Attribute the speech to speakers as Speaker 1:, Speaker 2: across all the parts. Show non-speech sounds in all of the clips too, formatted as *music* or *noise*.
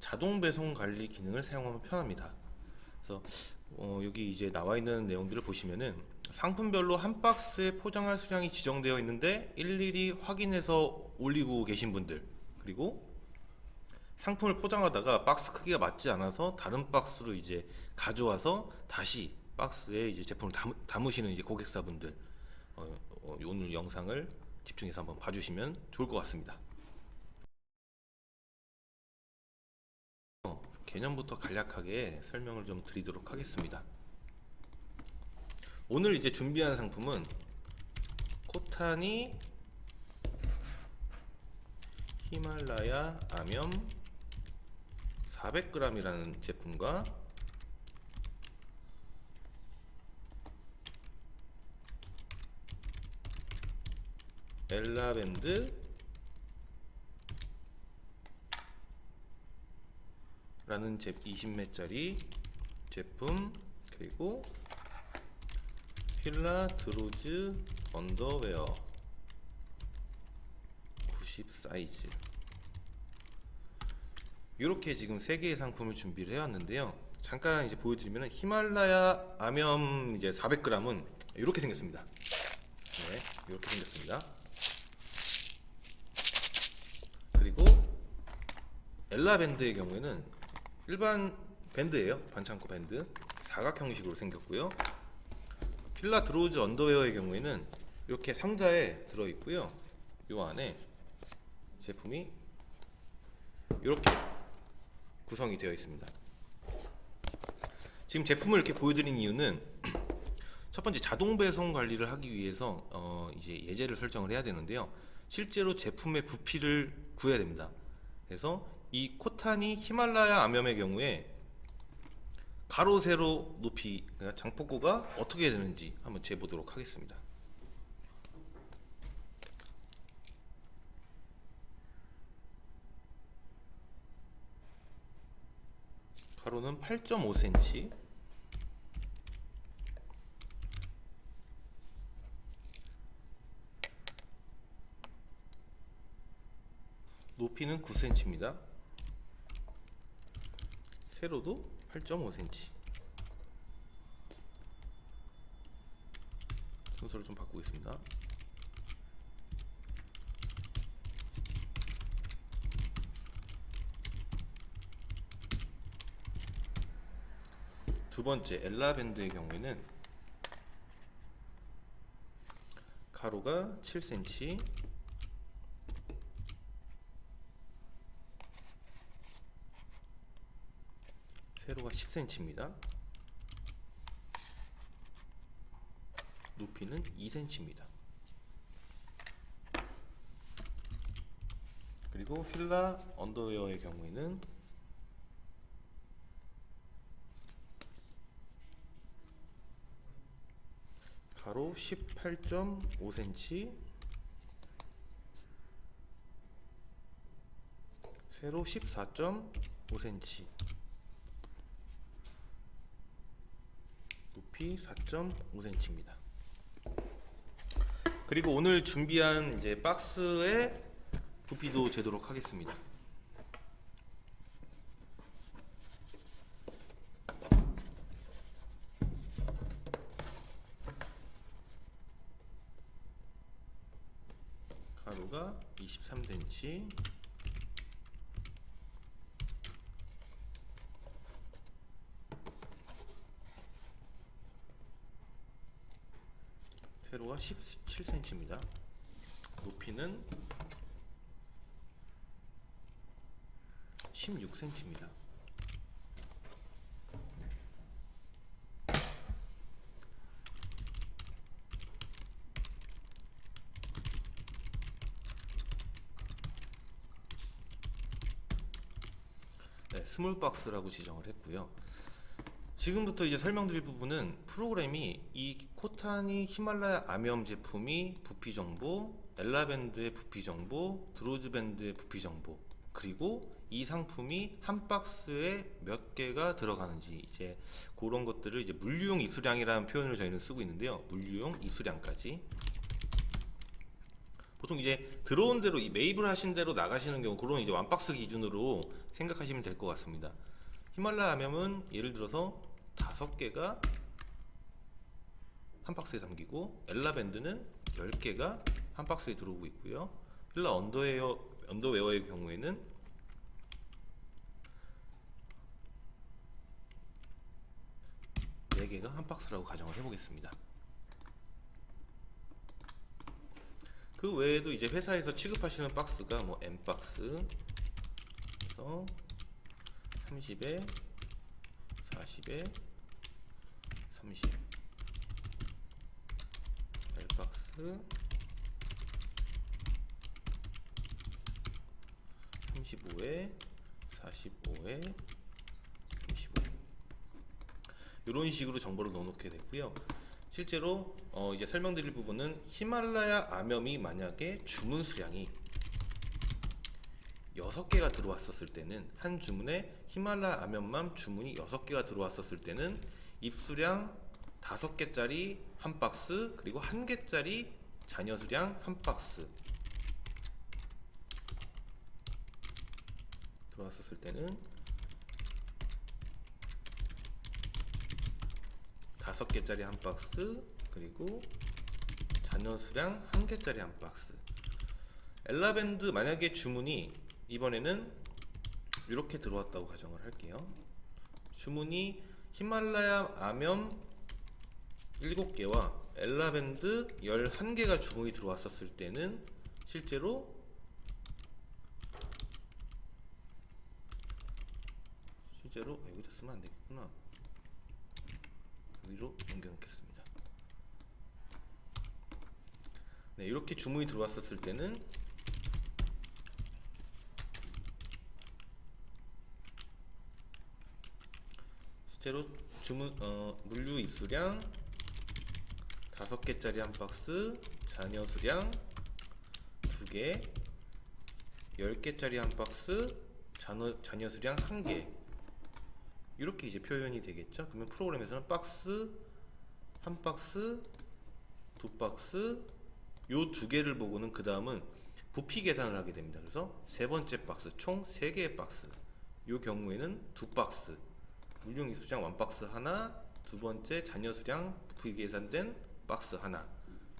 Speaker 1: 자동 배송 관리 기능을 사용하면 편합니다. 그래서 어, 여기 이제 나와 있는 내용들을 보시면은 상품별로 한 박스에 포장할 수량이 지정되어 있는데 일일이 확인해서 올리고 계신 분들 그리고 상품을 포장하다가 박스 크기가 맞지 않아서 다른 박스로 이제 가져와서 다시 박스에 이제 제품을 담, 담으시는 이제 고객사분들 어, 어, 오늘 영상을 집중해서 한번 봐주시면 좋을 것 같습니다. 개념부터 간략하게 설명을 좀 드리도록 하겠습니다. 오늘 이제 준비한 상품은 코타니 히말라야 암염 400g이라는 제품과 엘라밴드 라는 제 20매짜리 제품 그리고 필라 드로즈 언더웨어 90 사이즈 이렇게 지금 세 개의 상품을 준비를 해왔는데요. 잠깐 이제 보여드리면 히말라야 암염 이제 400g은 이렇게 생겼습니다. 네, 이렇게 생겼습니다. 그리고 엘라밴드의 경우에는 일반 밴드예요. 반창고 밴드 사각 형식으로 생겼고요. 필라 드로즈 언더웨어의 경우에는 이렇게 상자에 들어 있고요. 이 안에 제품이 이렇게 구성이 되어 있습니다. 지금 제품을 이렇게 보여드린 이유는 *clears throat* 첫 번째 자동 배송 관리를 하기 위해서 어 이제 예제를 설정을 해야 되는데요. 실제로 제품의 부피를 구해야 됩니다. 그래서 이 코타니 히말라야 암염의 경우에 가로 세로 높이 그러니까 장폭고가 어떻게 되는지 한번 재보도록 하겠습니다. 가로는 8.5cm 높이는 9cm입니다. 세로도 8.5cm. 순서를 좀 바꾸겠습니다. 두 번째 엘라 밴드의 경우에는 가로가 7cm, 세로가 10cm입니다. 높이는 2cm입니다. 그리고 필라 언더웨어의 경우에는 가로 18.5cm, 세로 14.5cm, 높이 4.5cm입니다. 그리고 오늘 준비한 이제 박스의 부피도 재도록 하겠습니다. 가로가 23cm, 세로가 17cm입니다. 높이는 16cm입니다. 네, 스몰 박스라고 지정을 했고요. 지금부터 이제 설명드릴 부분은 프로그램이 이 코타니 히말라야 암염 제품이 부피 정보, 엘라밴드의 부피 정보, 드로즈 밴드의 부피 정보, 그리고 이 상품이 한 박스에 몇 개가 들어가는지 이제 그런 것들을 이제 물류용 입수량이라는 표현을 저희는 쓰고 있는데요. 물류용 입수량까지 보통 이제 들어온 대로 이 매입을 하신 대로 나가시는 경우 그런 이제 완박스 기준으로 생각하시면 될 것 같습니다. 히말라야 암염은 예를 들어서 다섯 개가 한 박스에 담기고 엘라 밴드는 10개가 한 박스에 들어오고 있고요. 힐라 언더웨어 언더웨어의 경우에는 네 개가 한 박스라고 가정을 해보겠습니다. 그 외에도 이제 회사에서 취급하시는 박스가 뭐 M 박스, 그래서 30에 40에 30 L 박스. 35에 45에 35 이런 식으로 정보를 넣어놓게 됐고요. 실제로 어 이제 설명드릴 부분은 히말라야 암염이 만약에 주문 수량이 6개가 들어왔었을 때는 한 주문에 히말라야 암염만 주문이 6개가 들어왔었을 때는 입수량 5개짜리 한 박스 그리고 1개짜리 잔여 수량 한 박스. 들어왔었을 때는 다섯 개짜리 한 박스 그리고 잔여 수량 한 개짜리 한 박스. 엘라밴드 만약에 주문이 이번에는 이렇게 들어왔다고 가정을 할게요. 주문이 히말라야 암염 7개와 엘라밴드 11개가 주문이 들어왔었을 때는 실제로 실제로 아, 여기다 쓰면 안 되겠구나 위로 옮겨 놓겠습니다. 네, 이렇게 주문이 들어왔었을 때는 실제로 주문 어, 물류 입수량 다섯 개짜리 한 박스, 잔여 수량 두 개, 열 개짜리 한 박스, 잔여, 잔여 수량 한 개. 이렇게 이제 표현이 되겠죠. 그러면 프로그램에서는 박스 한 박스 두 박스 요 두 개를 보고는 그 다음은 부피 계산을 하게 됩니다. 그래서 세 번째 박스 총 세 개의 박스 요 경우에는 두 박스 물용 이수량 원 박스 하나 두 번째 잔여 수량 부피 계산된 박스 하나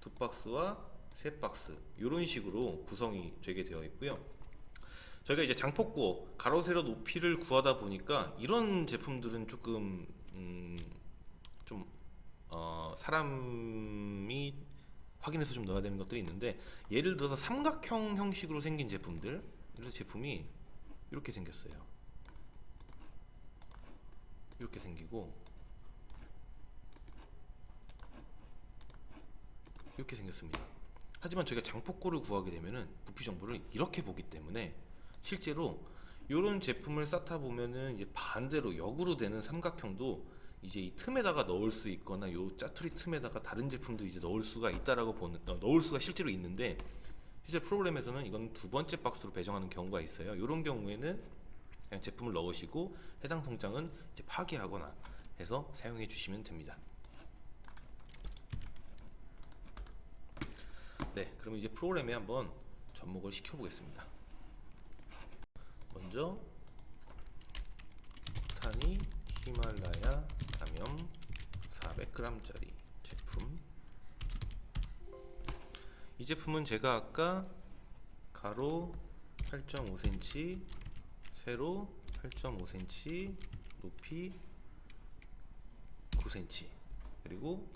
Speaker 1: 두 박스와 세 박스 이런 식으로 구성이 되게 되어 있고요. 저희가 이제 장폭고 가로 세로 높이를 구하다 보니까 이런 제품들은 조금 음, 좀 어, 사람이 확인해서 좀 넣어야 되는 것들이 있는데 예를 들어서 삼각형 형식으로 생긴 제품들 그래서 제품이 이렇게 생겼어요. 이렇게 생기고 이렇게 생겼습니다. 하지만 저희가 장폭고를 구하게 되면은 부피 정보를 이렇게 보기 때문에 실제로 이런 제품을 쌓다 보면은 이제 반대로 역으로 되는 삼각형도 이제 이 틈에다가 넣을 수 있거나 요 짜투리 틈에다가 다른 제품도 이제 넣을 수가 있다라고 보는 어, 넣을 수가 실제로 있는데 실제 프로그램에서는 이건 두 번째 박스로 배정하는 경우가 있어요. 이런 경우에는 그냥 제품을 넣으시고 해당 통장은 이제 파기하거나 해서 사용해 주시면 됩니다. 네, 그럼 이제 프로그램에 한번 접목을 시켜 보겠습니다. 먼저 타니 히말라야 감염 400g짜리 제품 이 제품은 제가 아까 가로 8.5cm 세로 8.5cm 높이 9cm 그리고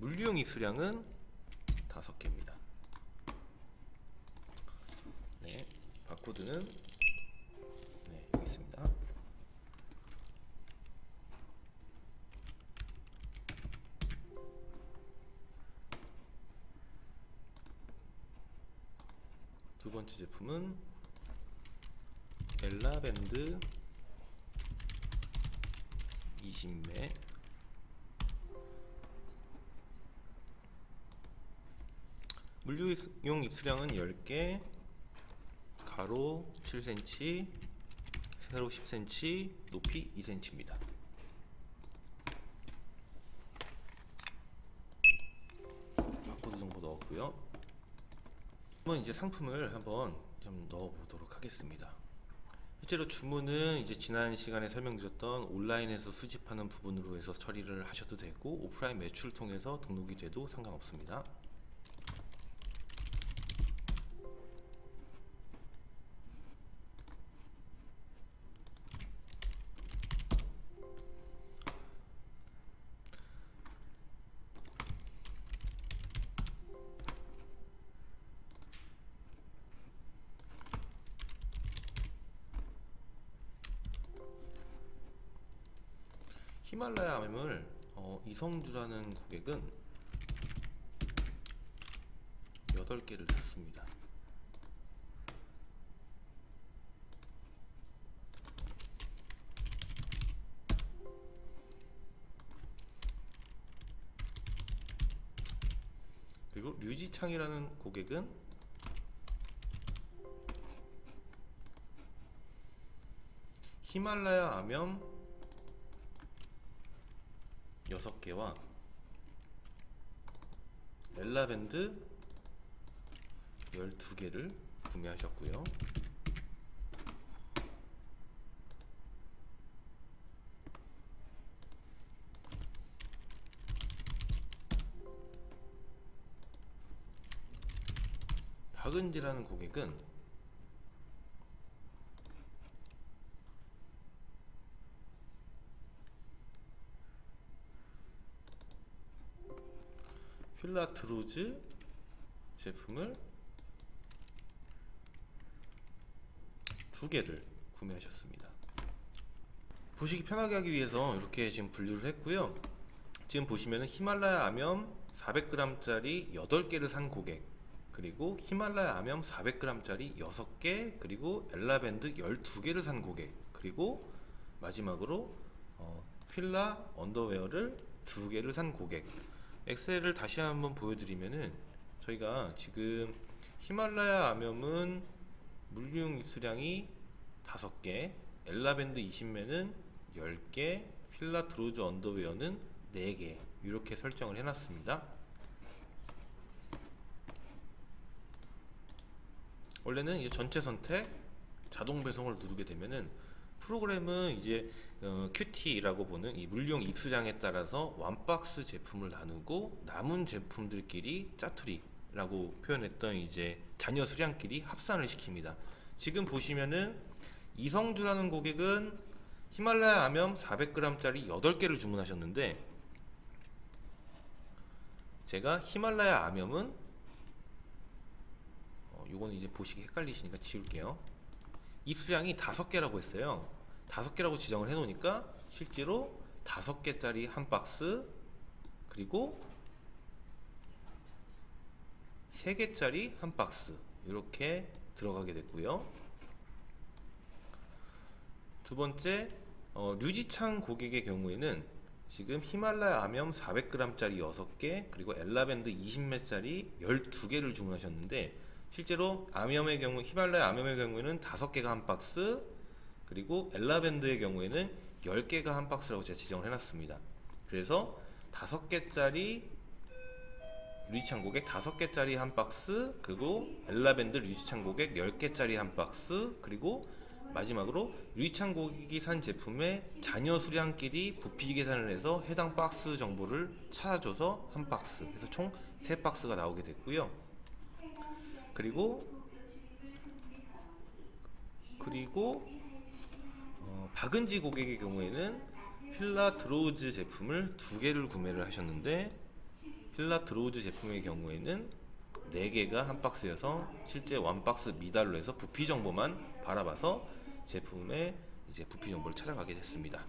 Speaker 1: 물류용 입수량은 5개입니다 네 바코드는 네, 여기 있습니다. 두 번째 제품은 엘라밴드 20매 물류용 입수량은 10개 가로 7cm, 세로 10cm, 높이 2cm입니다. 바코드 정보 넣었고요. 한번 이제 상품을 한번 좀 넣어 보도록 하겠습니다. 실제로 주문은 이제 지난 시간에 설명드렸던 온라인에서 수집하는 부분으로 해서 처리를 하셔도 되고 오프라인 매출을 통해서 등록이 돼도 상관없습니다. 히말라야 암을 어, 이성주라는 고객은 8개를 샀습니다. 그리고 류지창이라는 고객은 히말라야 암염 6개와 멜라밴드 12개를 구매하셨고요. 박은지라는 고객은 필라트로즈 제품을 두 개를 구매하셨습니다. 보시기 편하게 하기 위해서 이렇게 지금 분류를 했고요. 지금 보시면은 히말라야 암염 400g짜리 8개를 산 고객 그리고 히말라야 암염 400g짜리 6개 그리고 엘라밴드 12개를 산 고객 그리고 마지막으로 어, 필라 언더웨어를 2개를 산 고객 엑셀을 다시 한번 보여드리면은 저희가 지금 히말라야 암염은 물류 수량이 5개, 엘라밴드 20매는 10개, 필라 드로즈 언더웨어는 4개 이렇게 설정을 해놨습니다. 원래는 이제 전체 선택 자동 배송을 누르게 되면은 프로그램은 이제 어, QT라고 보는 이 물용 입수량에 따라서 완박스 제품을 나누고 남은 제품들끼리 짜투리라고 표현했던 이제 잔여 수량끼리 합산을 시킵니다. 지금 보시면은 이성주라는 고객은 히말라야 암염 400g짜리 8개를 주문하셨는데 제가 히말라야 암염은 어, 요거는 이제 보시기 헷갈리시니까 지울게요. 입수량이 5개라고 했어요. 5개라고 지정을 해 놓으니까 실제로 5개짜리 한 박스 그리고 3개짜리 한 박스 이렇게 들어가게 됐고요. 두 번째 어, 류지창 고객의 경우에는 지금 히말라야 암염 400g짜리 6개 그리고 엘라밴드 20매짜리 12개를 주문하셨는데 실제로 암염의 경우 히말라야 암염의 경우에는 5개가 한 박스 그리고 엘라밴드의 경우에는 10개가 한 박스라고 제가 지정을 해놨습니다. 그래서 5개짜리 류지창 고객 5개짜리 한 박스 그리고 엘라밴드 류지창 고객 10개짜리 한 박스 그리고 마지막으로 류지창 고객이 산 제품의 잔여 수량끼리 부피 계산을 해서 해당 박스 정보를 찾아줘서 한 박스 그래서 총 3박스가 나오게 됐고요. 그리고 그리고 어, 박은지 고객의 경우에는 필라 드로우즈 제품을 두 개를 구매를 하셨는데 필라 드로우즈 제품의 경우에는 4개가 한 박스여서 실제 원 박스 미달로 해서 부피 정보만 바라봐서 제품의 이제 부피 정보를 찾아가게 됐습니다.